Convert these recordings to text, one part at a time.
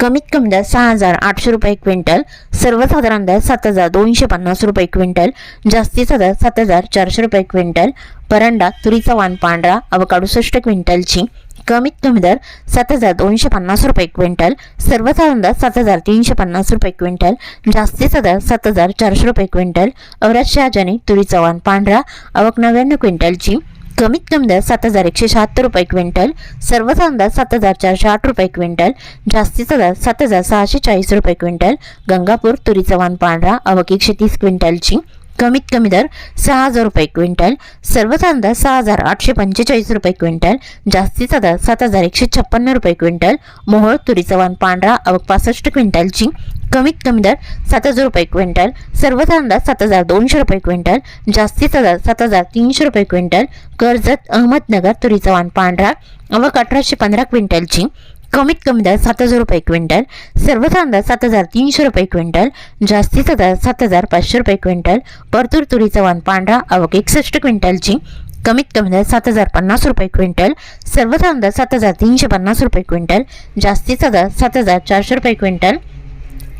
कमीत कमी दर सहा हजार आठशे रुपये क्विंटल सर्वसाधारण दर सात हजार दोनशे पन्नास रुपये क्विंटल जास्तीचा दर सात हजार चारशे रुपये क्विंटल परंडा तुरीचा वाण पांढरा अवक अडुसष्ट क्विंटलची कमीत कमी दर सात हजार दोनशे पन्नास रुपये क्विंटल सर्वसाधारण दर सात हजार तीनशे पन्नास रुपये क्विंटल जास्तीचा दर सात हजार चारशे रुपये क्विंटल औरत शहाजाने तुरीचा वाण पांढरा अवक नव्याण्णव क्विंटलची कमीत कमी दर सात हजार एकशे शहात्तर रुपये क्विंटल सर्वसाधारण दर सात हजार चारशे आठ रुपये क्विंटल जास्तीचा दर सात हजार सहाशे चाळीस रुपये क्विंटल गंगापूर तुरीचा वाण पांढरा अवक एकशे तीस क्विंटलची कमीत कमी दर सहा हजार रुपये क्विंटल सर्वसाधारण दर सहा हजार आठशे पंचेचाळीस रुपये क्विंटल जास्तीचा दर सात हजार एकशे छप्पन्न रुपये क्विंटल मोहोळ तुरीचा वाण पांढरा अवक पासष्ट क्विंटलची कमीत कमी दर सात हजार रुपये क्विंटल सर्वसाधारण दर सात हजार दोनशे रुपये क्विंटल जास्तीचा दर सात हजार तीनशे रुपये क्विंटल कर्जत अहमदनगर तुरीचा वाण पांढरा अवक अठराशे पंधरा क्विंटलची कमीत कमी दर सात हजार रुपये क्विंटल. सर्वसाधारण दर सात हजार तीनशे रुपये क्विंटल. जास्तीचा दर सात हजार पाचशे रुपये क्विंटल. परतूर तुरीचा वाण पांढरा अवक एकसष्ट क्विंटलची. कमीत कमी दर सात हजार पन्नास रुपये क्विंटल. सर्वसाधारण दर सात हजार तीनशे पन्नास रुपये क्विंटल. जास्तीचा दर सात हजार चारशे रुपये क्विंटल.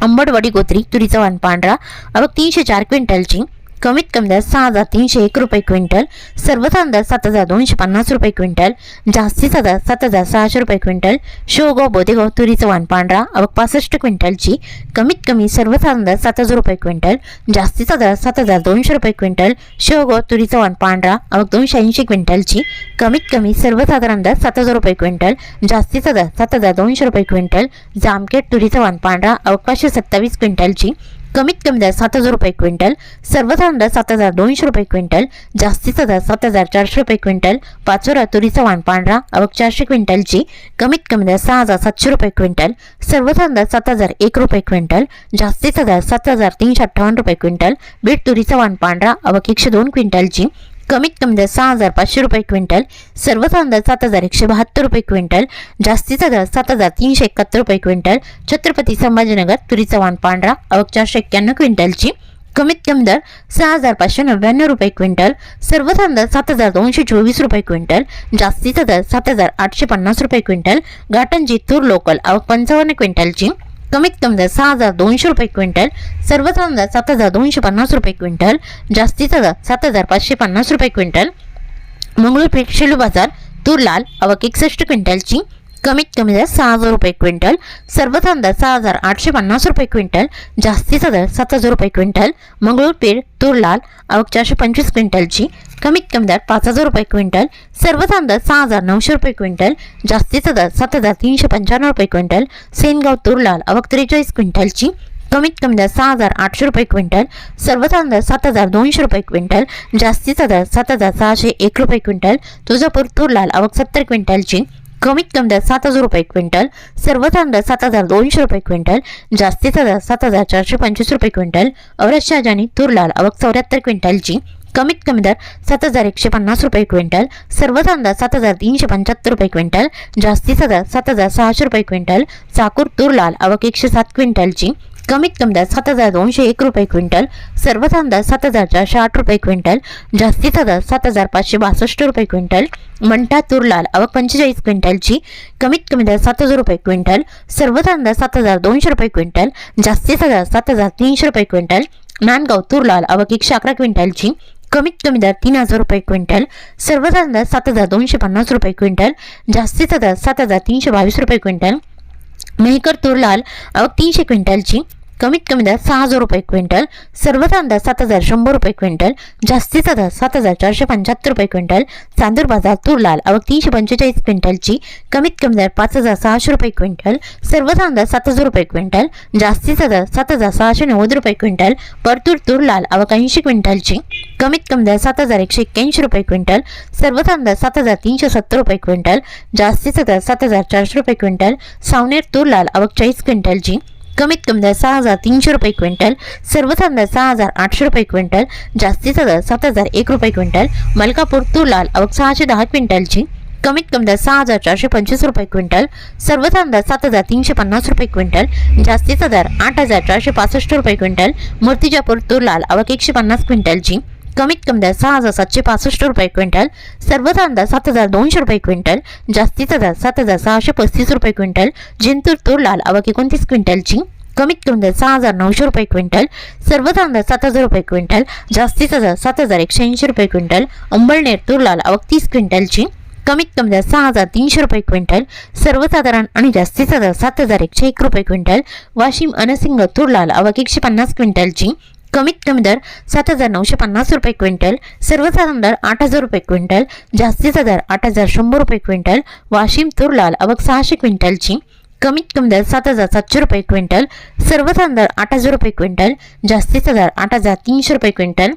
अंबडवाडी गोत्री तुरीचा वाण पांढरा अवक तीनशे चार क्विंटलची. कमीत कमी दर सहा हजार तीनशे एक रुपये क्विंटल सर्वसाधारण दर सात हजार दोनशे पन्नास रुपये क्विंटल जास्तीचा दर सात हजार सहाशे रुपये क्विंटल शेवगाव बोदेगाव तुरीचं वाण पांढरा अवक पासष्ट क्विंटलची कमीत कमी सर्वसाधारण दर सात हजार रुपये क्विंटल जास्तीचा दर सात हजार दोनशे रुपये क्विंटल शेवगाव तुरीचं वाण पांढरा अवक दोनशे ऐंशी क्विंटलची कमीत कमी सर्वसाधारण दर सात हजार रुपये क्विंटल जास्तीचा दर सात हजार दोनशे रुपये क्विंटल जामखेड तुरीचं वाण पांढरा अवकाशे सत्तावीस क्विंटलची कमीत कमी दर सात हजार रुपये क्विंटल सर्वसाधारण दर सात हजार दोनशे रुपये क्विंटल जास्तीचा दर सात हजार चारशे रुपये क्विंटल पाचोरा तुरीचा वाण पांढरा अवघ चारशे क्विंटलची कमीत कमी दर सहा हजार सातशे रुपये क्विंटल सर्वसाधारण दर सात हजार एक रुपये क्विंटल जास्तीचा दर सात हजार तीनशे अठ्ठावन्न रुपये क्विंटल बीट तुरीचा वाण पांढरा अवघ एकशे दोन क्विंटलची कमीत कमी दर सहा हजार पाचशे रुपये क्विंटल सर्वसाधारण दर सात हजार एकशे बहात्तर रुपये क्विंटल जास्तीचा दर सात हजार तीनशे एकाहत्तर रुपये क्विंटल छत्रपती संभाजीनगर तुरीचा वाण पांढरा अवक चारशे एक्क्याण्णव क्विंटलची कमीत कमी दर सहा हजार पाचशे नव्याण्णव रुपये क्विंटल सर्वसाधारण दर सात हजार दोनशे चोवीस रुपये क्विंटल जास्तीचा दर सात हजार आठशे पन्नास रुपये क्विंटल गाटंजी तूर लोकल अवक पंचावन्न क्विंटलची कमीत कमी दर सहा हजार दोनशे रुपये क्विंटल सर्वसाधारण दर सात हजार दोनशे पन्नास रुपये क्विंटल जास्तीचा दर सात हजार पाचशे पन्नास रुपये क्विंटल मंगळूर शेलू बाजार तूर लाल अवक एकसष्ट क्विंटलची कमीत कमी दर सहा हजार रुपये क्विंटल सर्वसाधारण दर सहा हजार आठशे पन्नास रुपये क्विंटल जास्तीचा दर सात हजार रुपये क्विंटल मंगळूरपीर तुरलाल तूर लाल अवक चारशे पंचवीस क्विंटलची कमीत कमी दर पाच हजार रुपये क्विंटल सर्वसाधारण दर सहा हजार नऊशे रुपये क्विंटल जास्तीचा दर सात हजार तीनशे पंच्याण्णव रुपये क्विंटल सेनगाव तूर लाल त्रेचाळीस क्विंटलची कमीत कमी दर सहा हजार आठशे रुपये क्विंटल सर्वसाधारण दर सात हजार दोनशे रुपये क्विंटल जास्तीचा दर सात हजार सहाशे एक रुपये क्विंटल तुळजापूर तूर लाल अवक सत्तर क्विंटलची कमीत कमी दर सात हजार रुपये क्विंटल सर्वसाधारण दर सात हजार दोनशे रुपये क्विंटल जास्तीचा दर सात हजार चारशे पंचवीस रुपये क्विंटल औरत शहाजानी तूर लाल आवक चौऱ्याहत्तर क्विंटलची कमीत कमी दर सात हजार एकशे पन्नास रुपये क्विंटल सर्वसाधारण दर सात हजार तीनशे पंच्याहत्तर रुपये क्विंटल जास्तीचा दर सात हजार सहाशे रुपये क्विंटल चाकूर तूर लाल आवक एकशे सात क्विंटलची कमीत कमी दर सात हजार दोनशे एक रुपये क्विंटल. सर्वसाधारण दर सात हजार चारशे आठ रुपये क्विंटल. जास्तीचा दर सात हजार पाचशे बासष्ट रुपये क्विंटल. मंटा तूर लाल अवक पंचेचाळीस क्विंटलची. कमीत कमी दर सात हजार रुपये क्विंटल. सर्वसाधारण दर सात हजार दोनशे रुपये क्विंटल. जास्तीचा दर सात हजार तीनशे रुपये क्विंटल. नांदगाव तूर लाल अवक एकशे अकरा क्विंटलची. कमीत कमी दर तीन हजार रुपये क्विंटल. सर्वसाधारण दर सात हजार दोनशे पन्नास रुपये क्विंटल. जास्तीचा दर सात हजार तीनशे बावीस रुपये क्विंटल. मेहकर तुरलाल तीनशे क्विंटलची कमीत कमी दर सहा हजार रुपये क्विंटल सर्वचा अंदाज सात हजार शंभर रुपये क्विंटल जास्तीचा दर सात हजार चारशे पंच्याहत्तर रुपये क्विंटल चांदूर बाजार तूर लाल आवक तीनशे पंचेचाळीस क्विंटलची कमीत कमी दर पाच हजार सहाशे रुपये क्विंटल सर्वचा अंदाज सात हजार रुपये क्विंटल जास्तीचा दर सात हजार सहाशे नव्वद रुपये क्विंटल परतूर तूर लाल आवक ऐंशी क्विंटलची कमीत कमी दर सात हजार एकशे एक्क्याऐंशी रुपये क्विंटल सर्वचा अंदाज सात हजार तीनशे सत्तर रुपये क्विंटल जास्तीचा दर सात हजार चारशे रुपये क्विंटल सावनेर तूर लाल आवक चाळीस क्विंटलची कमीत कमी दर सहा हजार तीनशे रुपये क्विंटल सर्वसाधारण दर सहा हजार आठशे रुपये क्विंटल जास्तीचा दर सात हजार एक रुपये क्विंटल मलकापूर तूर लाल अवघ सहाशे दहा क्विंटलची कमीत कमी दर सहा हजार चारशे पंचवीस रुपये क्विंटल सर्वसाधारण दर सात हजार तीनशे पन्नास रुपये क्विंटल जास्तीचा दर आठ हजार चारशे पासष्ट रुपये क्विंटल मूर्तिजापूर तूर लाल आवक एकशे पन्नास क्विंटलची कमीत कमी दर सहा हजार सातशे पासष्ट रुपये क्विंटल सर्वसाधारण दर सात हजार दोनशे रुपये क्विंटल जास्तीचा दर सात हजार सहाशे पस्तीस रुपये क्विंटल जिंतूर तूर लाल आवक एकोणतीस क्विंटलची कमीत कमी दर सहा हजार नऊशे रुपये क्विंटल सर्वसाधारण दर सात हजार रुपये क्विंटल जास्तीचा दर सात हजार एकशे ऐंशी रुपये क्विंटल अंबळनेर तूर लाल आवक तीस क्विंटलची कमीत कमी दर सहा हजार तीनशे रुपये क्विंटल सर्वसाधारण आणि जास्तीचा दर सात हजार एकशे एक रुपये क्विंटल वाशिम अनसिंग तूर लाल आवक एकशे पन्नास क्विंटलची कमीत कमी दर सात हजार नऊशे पन्नास रुपये क्विंटल सर्वसाधारण दर आठ हजार रुपये क्विंटल जास्तीचा दर आठ हजार शंभर रुपये क्विंटल वाशिम तूर लाल आवक सहाशे क्विंटलची कमीत कमी दर सात हजार सातशे रुपये क्विंटल सर्वसाधारण दर आठ हजार रुपये क्विंटल जास्तीचा दर आठ हजार तीनशे रुपये क्विंटल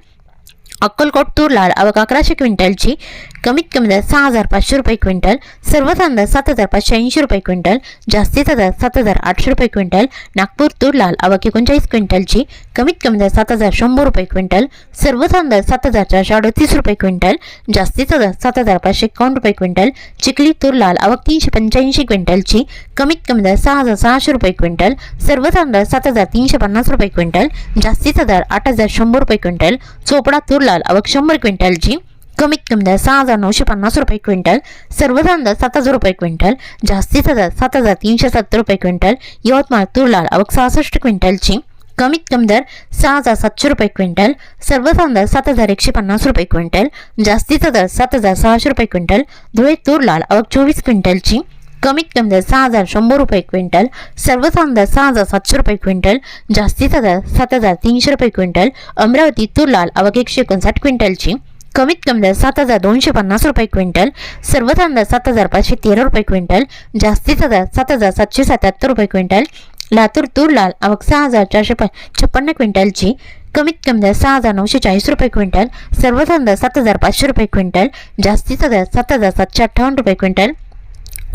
अक्कलकोट तूर लाल आवक अकराशे क्विंटलची कमीत कमी दर सहा हजार पाचशे रुपये क्विंटल सर्वसाधारण दर सात हजार पाचशे ऐंशी रुपये क्विंटल जास्तीचा दर सात हजार आठशे रुपये क्विंटल नागपूर तूर लाल आवक एकोणचाळीस क्विंटलची कमीत कमी दर सात हजार शंभर रुपये क्विंटल सर्वसाधारण दर सात हजार चारशे अडतीस रुपये क्विंटल जास्तीचा दर सात हजार पाचशे एकावन्न रुपये क्विंटल चिखली तूर लाल आवक तीनशे पंच्याऐंशी क्विंटलची कमीत कमी दर सहा हजार सहाशे रुपये क्विंटल सर्वसाधारण दर सात हजार तीनशे पन्नास रुपये क्विंटल जास्तीचा दर आठ हजार शंभर रुपये क्विंटल चोपडा तूर लाल आवक शंभर क्विंटलची कमीत कमी दर सहा हजार नऊशे पन्नास रुपये क्विंटल सर्वसाधारण दर सात हजार रुपये क्विंटल जास्तीचा दर सात हजार तीनशे सत्तर रुपये क्विंटल यवतमाळ तूर लाल आवक सहासष्ट क्विंटलची. कमीत कमी दर सहा हजार सातशे रुपये क्विंटल सर्वसाधारण दर सात हजार एकशे पन्नास रुपये क्विंटल जास्तीचा दर सात हजार सहाशे रुपये क्विंटल धुळे तूर लाल आवक चोवीस क्विंटलची. कमीत कमी दर सहा हजार शंभर रुपये क्विंटल सर्वसाधारण दर सहा हजार सातशे रुपये क्विंटल जास्तीचा दर सात हजार तीनशे रुपये क्विंटल अमरावती तूर लाल आवक एकशे एकोणसाठ क्विंटलची. कमीत कमी दर सात हजार दोनशे पन्नास रुपये क्विंटल सर्वसाधारण दर सात हजार पाचशे तेरा रुपये क्विंटल जास्तीचा दर सात हजार सातशे सत्याहत्तर रुपये क्विंटल लातूर तूर लाल आवक सहा हजार चारशे प छप्पन्न क्विंटलची कमीत कमी दर सहा हजार नऊशे चाळीस रुपये क्विंटल सर्वसाधारण दर सात हजार पाचशे रुपये क्विंटल जास्तीचा दर सात हजार सातशे अठ्ठावन्न रुपये क्विंटल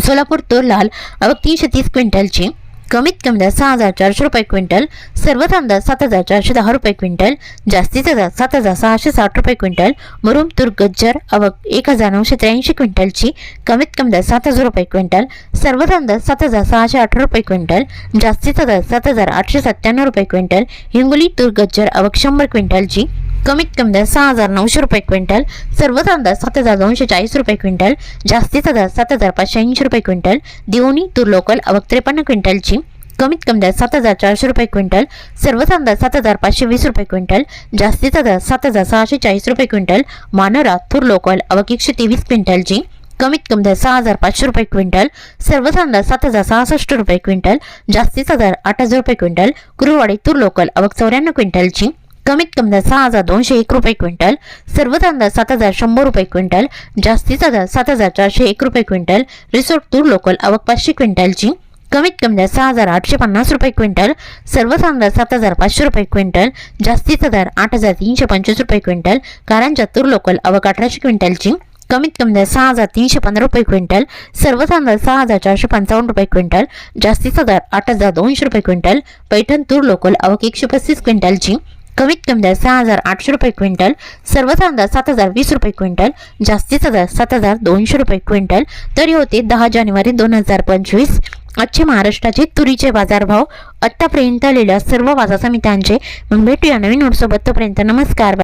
सोलापूर तूर लाल आवक तीनशे तीस क्विंटलची कमीत कमी दर सहा हजार चारशे रुपये क्विंटल सर्वसाधारण दर सात हजार चारशे दहा रुपये क्विंटल जास्तीचा दर सात हजार सहाशे साठ रुपये क्विंटल मुरुम तूर गज्जर आवक एक हजार नऊशे त्र्याऐंशी क्विंटलची कमीत कमी दर सात हजार रुपये क्विंटल सर्वसाधारण दर सात हजार सहाशे अठरा रुपये क्विंटल जास्तीचा दर सात हजार आठशे सत्त्याण्णव रुपये क्विंटल हिंगोली तूर गज्जर आवक शंभर क्विंटलची कमीत कमी दर सहा हजार नऊशे रुपये क्विंटल सर्वसाधारण दर सात हजार दोनशे चाळीस रुपये क्विंटल जास्तीचा दर सात हजार पाचशे ऐंशी रुपये क्विंटल दिवणी तूर लोकल अवक त्रेपन्न क्विंटलची कमीत कमी दर सात हजार चारशे रुपये क्विंटल सर्वसाधारण दर सात हजार पाचशे वीस रुपये क्विंटल जास्तीचा दर सात हजार सहाशे चाळीस रुपये क्विंटल मानोरा तूर लोकल अवक एकशे तेवीस क्विंटलची कमीत कमी दर सहा हजार पाचशे रुपये क्विंटल सर्वसाधारण दर सात हजार सहासष्ट रुपये क्विंटल जास्तीचा दर आठ हजार रुपये क्विंटल कुरुवाडी तूर लोकल अवक चौऱ्याण्णव क्विंटलची कमीत कमी दर सहा हजार दोनशे एक रुपये क्विंटल सर्वसाधारण दर सात हजार शंभर रुपये क्विंटल जास्तीचा दर सात हजार चारशे एक रुपये क्विंटल रिसोर्ट तूर लोकल आवक पाचशे क्विंटलची कमीत कमी दर सहा हजार आठशे पन्नास रुपये क्विंटल सर्व दर सात हजार पाचशे रुपये क्विंटल जास्तीचा दर आठ हजार तीनशे पंचवीस रुपये क्विंटल कारंजा तूर लोकल आवक अठराशे क्विंटलची कमीत कमी दर सहा हजार तीनशे पंधरा रुपये क्विंटल सर्वसाधारण दर सहा हजार चारशे पंचावन्न रुपये क्विंटल जास्तीचा दर आठ हजार दोनशे रुपये क्विंटल पैठण तूर लोकल आवक एकशे पस्तीस क्विंटलची कमीत कमी दर सहा हजार आठशे रुपये क्विंटल. सर्वसाधारण दर सात हजार वीस रुपये क्विंटल. जास्तीचा दर सात हजार दोनशे रुपये क्विंटल. तरी होते दहा जानेवारी दोन हजार पंचवीस. आजचे महाराष्ट्राचे तुरीचे बाजारभाव आत्तापर्यंत आलेल्या सर्व बाजार समित्यांचे मग भेटूया नवीन नोटसोबत तोपर्यंत नमस्कार.